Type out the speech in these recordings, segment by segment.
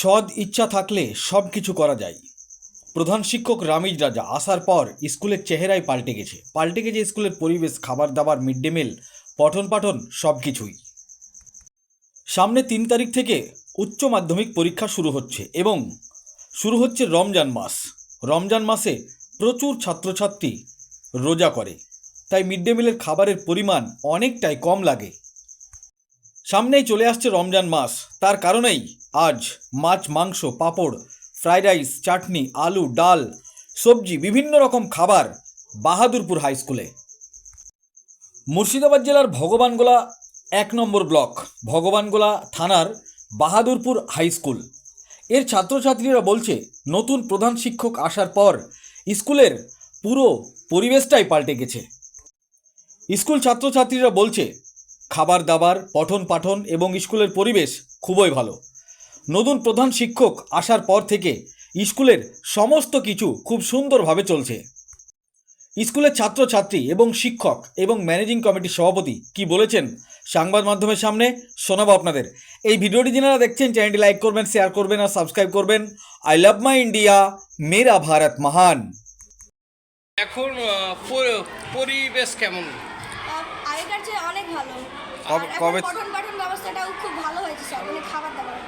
সৎ ইচ্ছা থাকলে সব কিছু করা যায়। প্রধান শিক্ষক রামিজ রাজা আসার পর স্কুলের চেহারাই পাল্টে গেছে। পাল্টে গেছে স্কুলের পরিবেশ খাবার দাবার মিড ডে মিল পঠন পাঠন সব কিছুই। সামনে তিন তারিখ থেকে উচ্চ মাধ্যমিক পরীক্ষা শুরু হচ্ছে এবং শুরু হচ্ছে রমজান মাস। রমজান মাসে প্রচুর ছাত্রছাত্রী রোজা করে। তাই মিড ডে মিলের খাবারের পরিমাণ অনেকটাই কম লাগে। সামনেই চলে আসছে রমজান মাস। তার কারণেই আজ মাছ, মাংস, পাঁপড়, ফ্রাইড রাইস, চাটনি, আলু, ডাল, সবজি, বিভিন্ন রকম খাবার বাহাদুরপুর হাই স্কুলে। মুর্শিদাবাদ জেলার ভগবানগোলা এক নম্বর ব্লক, ভগবানগোলা থানার বাহাদুরপুর হাই স্কুল। এর ছাত্রছাত্রীরা বলছে, নতুন প্রধান শিক্ষক আসার পর স্কুলের পুরো পরিবেশটাই পাল্টে গেছে। স্কুল ছাত্রছাত্রীরা বলছে খাবার দাবার পঠন পাঠন এবং স্কুলের পরিবেশ খুবই ভালো। নতুন প্রধান শিক্ষক আসার পর থেকে স্কুলের সমস্ত কিছু খুব সুন্দরভাবে চলছে। স্কুলের ছাত্রছাত্রী এবং শিক্ষক এবং ম্যানেজিং কমিটির সভাপতি কি বলেছেন সংবাদ মাধ্যমের সামনে শোনাবো আপনাদের। এই ভিডিওটি যারা দেখছেন, চ্যানেলটি লাইক করবেন, শেয়ার করবেন আর সাবস্ক্রাইব করবেন। আই লাভ মাই ইন্ডিয়া, মেরা ভারত মহান। এখন পরিবেশ কেমন আ- আগেকার চেয়ে অনেক ভালো কবে- পঠন পাঠন ব্যবস্থাটাও খুব ভালো হয়েছে সব মানে খাবার দাবার।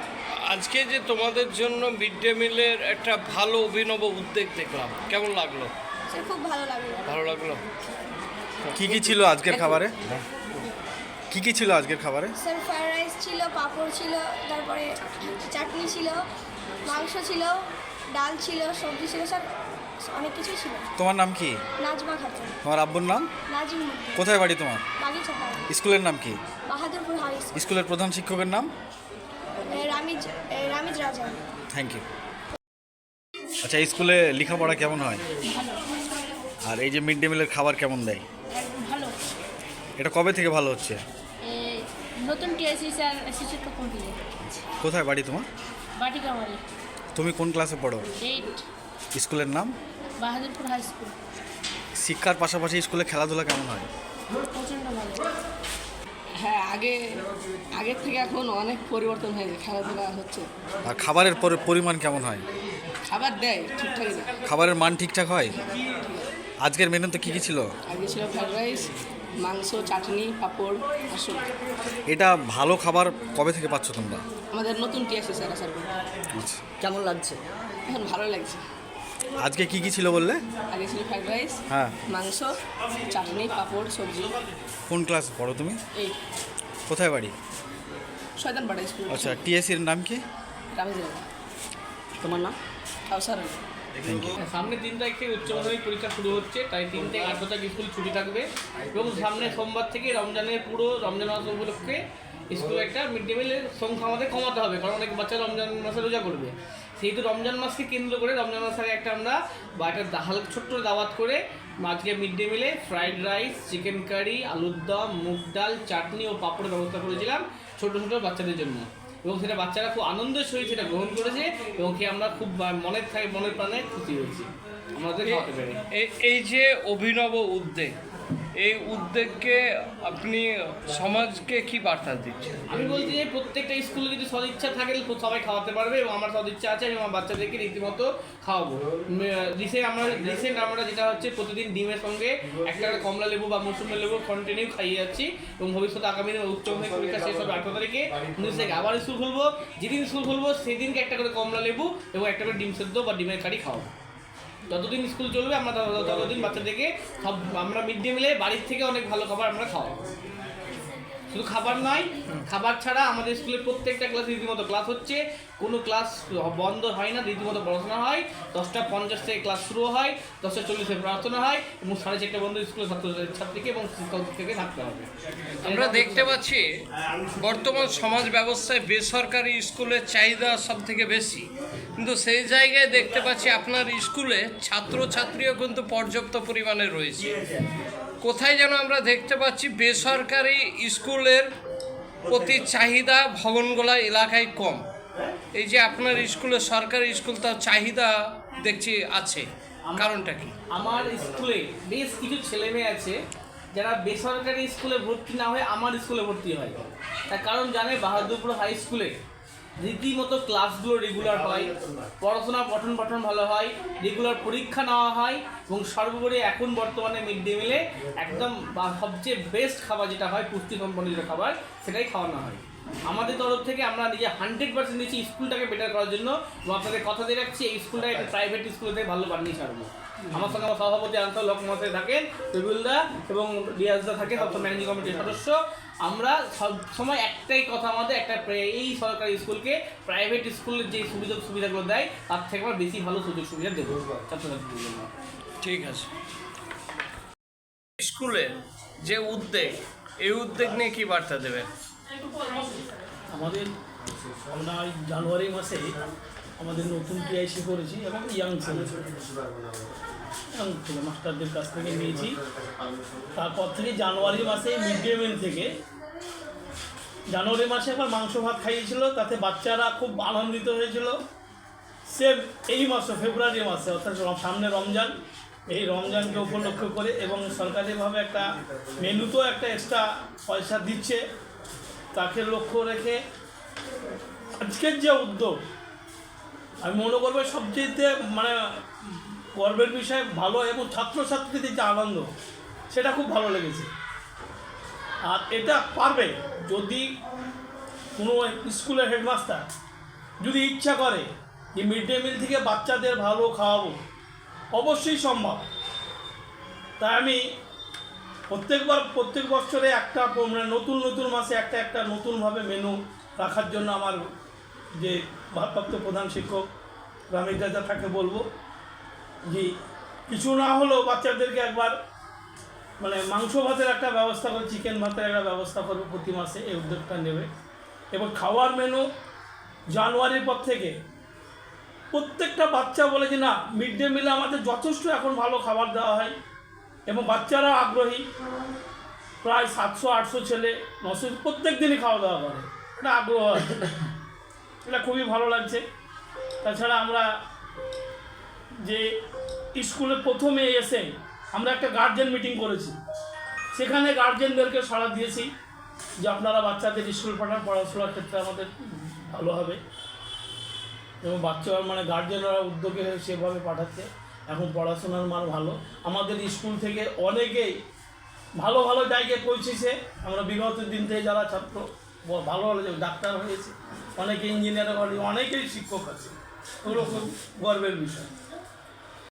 আজকে যে তোমাদের জন্য মিড ডে মিলের একটা ভালো অভিনব উদ্যোগ দেখলাম কেমন লাগল? সে খুব ভালো লাগল। ভালো লাগল? কি কি ছিল আজকের খাবারে? কি কি ছিল আজকের খাবারে? স্যার ফ্রাইড রাইস ছিল পাঁপড় ছিল তারপরে চাটনি ছিল মাংস ছিল ডাল ছিল সবজি ছিল স্যার অনেক কিছুই ছিল। তোমার নাম কি? নাজমা খাতুন। তোমার আব্বুর নাম? নাজিম কোথায় বাড়ি তোমার? স্কুলের নাম কি? Bahadurpur high school. স্কুলের প্রধান শিক্ষকের নাম? রামিজ রামিজ রাজা। থ্যাংক ইউ আচ্ছা স্কুলে লেখাপড়া কেমন হয়? আর এই যে মিড ডে মিলের খাবার কেমন দেয়? ভালো। এটা কবে থেকে ভালো হচ্ছে? নতুন টিএসসি স্যার কোথায় বাড়ি তোমার? বাটিকা বাড়ি তুমি কোন ক্লাসে পড়ো? এইট। স্কুলের নাম? Bahadurpur high school. শিক্ষার পাশাপাশি স্কুলে খেলাধুলা কেমন হয়? প্রচণ্ড ভালো। হ্যাঁ আগে আগের থেকে এখন অনেক পরিবর্তন হয়েছে খেলাধুলা হচ্ছে। আর খাবারের পরে পরিমাণ কেমন হয়? খাবার দেয় ঠিকঠাকই দেয়। খাবারের মান ঠিকঠাক হয়? আজকের মেনুতে কী কী ছিল? আগে ছিল ফ্রাইড রাইস মাংস চাটনি পাঁপড় আর সবজি এটা ভালো খাবার কবে থেকে পাচ্ছ তোমরা? আমাদের নতুন টিএসসি স্যার আসার পর আচ্ছা। কেমন লাগছে? এখন ভালো লাগছে। আজকে কি কি ছিল বললে? আগে ছিল ফ্রাইড রাইস হ্যাঁ। মাংস চাটনি পাঁপড় সবজি। কোন ক্লাস পড়ো তুমি? এই কোথায় বাড়ি? শয়তান পাড়া স্কুল আচ্ছা টিএসসির নাম কি? তোমার নাম? কাউসার সামনে তিন তারিখ থেকে উচ্চ মাধ্যমিক পরীক্ষা শুরু হচ্ছে তাই তিন থেকে আট তারিখ স্কুল ছুটি থাকবে। এবং সামনে সোমবার থেকে রমজানের পুরো রমজান মাস উপলক্ষে স্কুলে একটা মিড ডে মিলের সংখ্যা আমাদের কমাতে হবে কারণ অনেক বাচ্চা রমজান মাসে রোজা করবে। সেহেতু রমজান মাসকে কেন্দ্র করে রমজান মাস আগে একটা আমরা বা একটা হালকা ছোট্ট দাওয়াত করে আজকে মিড ডে মিলে ফ্রাইড রাইস চিকেন কারি আলুর দম মুগ ডাল চাটনি ও পাঁপড়ের ব্যবস্থা করেছিলাম ছোটো ছোটো বাচ্চাদের জন্য। এবং সেটা বাচ্চারা খুব আনন্দের সহিত সেটা গ্রহণ করেছে এবং খেয়ে আমরা খুব মনের থাকে মনের প্রাণে খুশি হয়েছি। আমাদের এই যে অভিনব উদ্যোগ এই উদ্যোগকে আপনি সমাজকে কি বার্তা দিচ্ছেন? আমি বলছি যে প্রত্যেকটা স্কুলে যদি সদিচ্ছা থাকে সবাই খাওয়াতে পারবে এবং আমার সদিচ্ছা আছে, আমি আমার বাচ্চাদেরকে রীতিমতো খাওয়াবো। রিসেন্ট আমরা রিসেন্ট আমরা যেটা হচ্ছে প্রতিদিন ডিমের সঙ্গে একটা কমলা লেবু বা মৌসুমি লেবু কন্টিনিউ খাইয়ে যাচ্ছি এবং ভবিষ্যতে আগামী দিনে উচ্চ মাধ্যমিক পরীক্ষা শেষ হবে আঠারো তারিখে। উনিশ আবার স্কুল খুলবো, যেদিন স্কুল খুলবো, সেদিনকে একটা করে কমলা লেবু এবং একটা করে ডিম সেদ্ধ বা ডিমের কারি খাওয়াবো। যতদিন স্কুল চলবে, আমরা তত- ততদিন বাচ্চাদেরকে সব আমরা মিড ডে মিলে বাড়ির থেকে অনেক ভালো খাবার আমরা খাওয়াবো। শুধু খাবার নয়, খাবার ছাড়া আমাদের স্কুলের প্রত্যেকটা ক্লাস রীতিমতো ক্লাস হচ্ছে। কোনো ক্লাস বন্ধ হয় না, রীতিমতো পড়াশোনা হয়। দশটা পঞ্চাশ থেকে ক্লাস শুরু হয়, দশটা চল্লিশে প্রার্থনা হয় এবং সাড়ে চারটে বন্ধ স্কুলের ছাত্র ছাত্রীকে এবং শিক্ষক থেকে থাকতে হবে। আমরা দেখতে পাচ্ছি, বর্তমান সমাজ ব্যবস্থায় বেসরকারি স্কুলের চাহিদা সব থেকে বেশি। কিন্তু সেই জায়গায় দেখতে পাচ্ছি আপনার স্কুলে ছাত্রছাত্রীও কিন্তু পর্যাপ্ত পরিমাণে রয়েছে। কোথায় যেন আমরা দেখতে পাচ্ছি বেসরকারি স্কুলের প্রতি চাহিদা ভবনগোলা এলাকায় কম। এই যে আপনার স্কুলে সরকারি স্কুল তার চাহিদা দেখছি আছে। কারণটা কি? আমার স্কুলে বেশ কিছু ছেলে মেয়ে আছে যারা বেসরকারি স্কুলে ভর্তি না হয়ে আমার স্কুলে ভর্তি হয়। তার কারণ জানে বাহাদুরপুর হাই স্কুলে রীতিমতো ক্লাসগুলো রেগুলার হয়। পড়াশোনা পঠন পঠন ভালো হয় রেগুলার পরীক্ষা নেওয়া হয় এবং সর্বোপরি এখন বর্তমানে মিড ডে মিলে একদম সবচেয়ে বেস্ট খাবার যেটা হয় পুষ্টি সম্পন্ন যেটা খাবার সেটাই খাওয়ানো হয়। আমাদের তরফ থেকে আমরা নিজে হান্ড্রেড পার্সেন্ট দিচ্ছি স্কুলটাকে বেটার করার জন্য এবং আপনাদের কথা দিয়ে রাখছি, এই স্কুলটা একটা প্রাইভেট স্কুল থেকে ভালো বানিয়ে ছাড়বো। আমার সঙ্গে আমার সভাপতি আনসার লক থাকেন রবিউলদা এবং রিয়াজদা থাকে, সব ম্যানেজিং কমিটির সদস্য। আমরা সব সময় একটাই কথা আমাদের, একটা এই সরকারি স্কুলকে প্রাইভেট স্কুলের যে সুবিধা সুবিধাগুলো দেয়, তার থেকে আমরা বেশি ভালো সুযোগ সুবিধা দেবো। ছাত্রছাত্রীদের জন্য। ঠিক আছে। স্কুলের যে উদ্যোগ, এই উদ্যোগ নিয়ে কি বার্তা দেবেন? আমাদের আমরা জানুয়ারি মাসে আমাদের নতুন পিআইসি করেছি এবং ইয়াং ছেলে। ইয়াং ছেলে মাস্টারদের কাছ থেকে নিয়েছি। তারপর থেকে জানুয়ারি মাসে মিড ডে মিল থেকে। জানুয়ারি মাসে একবার মাংস ভাত খাইয়েছিল, তাতে বাচ্চারা খুব আনন্দিত হয়েছিল। সেম এই মাসে ফেব্রুয়ারি মাসে, অর্থাৎ সামনে রমজান। এই রমজানকে উপলক্ষ করে এবং সরকারিভাবে একটা মেনুতেও একটা এক্সট্রা পয়সা দিচ্ছে। তাকে লক্ষ্য রেখে আজকের যে উদ্যোগ, আমি মনে করব সবচেয়ে মানে গর্বের বিষয় ভালো এবং ছাত্রছাত্রীদের যে আনন্দ, সেটা খুব ভালো লেগেছে। আর এটা পারবে যদি কোনো স্কুলের হেডমাস্টার যদি ইচ্ছা করে যে মিড ডে মিল থেকে বাচ্চাদের ভালো খাওয়াবো, অবশ্যই সম্ভব। তাই আমি প্রত্যেকবার, প্রত্যেক বছরে একটা মানে নতুন নতুন মাসে একটা একটা নতুনভাবে মেনু রাখার জন্য আমার যে ভারপ্রাপ্ত প্রধান শিক্ষক রামিক দাদা তাকে বলব যে কিছু না হলেও বাচ্চাদেরকে একবার মানে মাংস ভাতের একটা ব্যবস্থা করে চিকেন ভাতের একটা ব্যবস্থা করবে প্রতি মাসে, এই উদ্যোগটা নেবে। এবং খাওয়ার মেনু জানুয়ারির পর থেকে প্রত্যেকটা বাচ্চা বলে যে না মিড ডে মিলে আমাদের যথেষ্ট এখন ভালো খাবার দেওয়া হয়। এবং বাচ্চারা আগ্রহী। প্রায় সাতশো, আটশো ছেলে নশো প্রত্যেক দিনই খাওয়া দাওয়া করে। এটা আগ্রহ আছে। এটা খুবই ভালো লাগছে। তাছাড়া আমরা যে স্কুলে প্রথমে এসে আমরা একটা গার্জেন মিটিং করেছি। সেখানে গার্জেনদেরকে সাড়া দিয়েছি যে আপনারা বাচ্চাদের স্কুল পাঠান, পড়াশোনার ক্ষেত্রে আমাদের ভালো হবে। এবং বাচ্চা মানে গার্জেনরা উদ্যোগে সেভাবে পাঠাচ্ছে। এখন পড়াশোনার মান ভালো। আমাদের স্কুল থেকে অনেকেই ভালো ভালো জায়গায় পৌঁছেছে। আমরা বিগত দিন থেকে যারা ছাত্র ভালো ভালো ডাক্তার হয়েছে, অনেকে ইঞ্জিনিয়ার হয়েছে অনেকেই শিক্ষক আছে। ওগুলো খুব গর্বের বিষয়।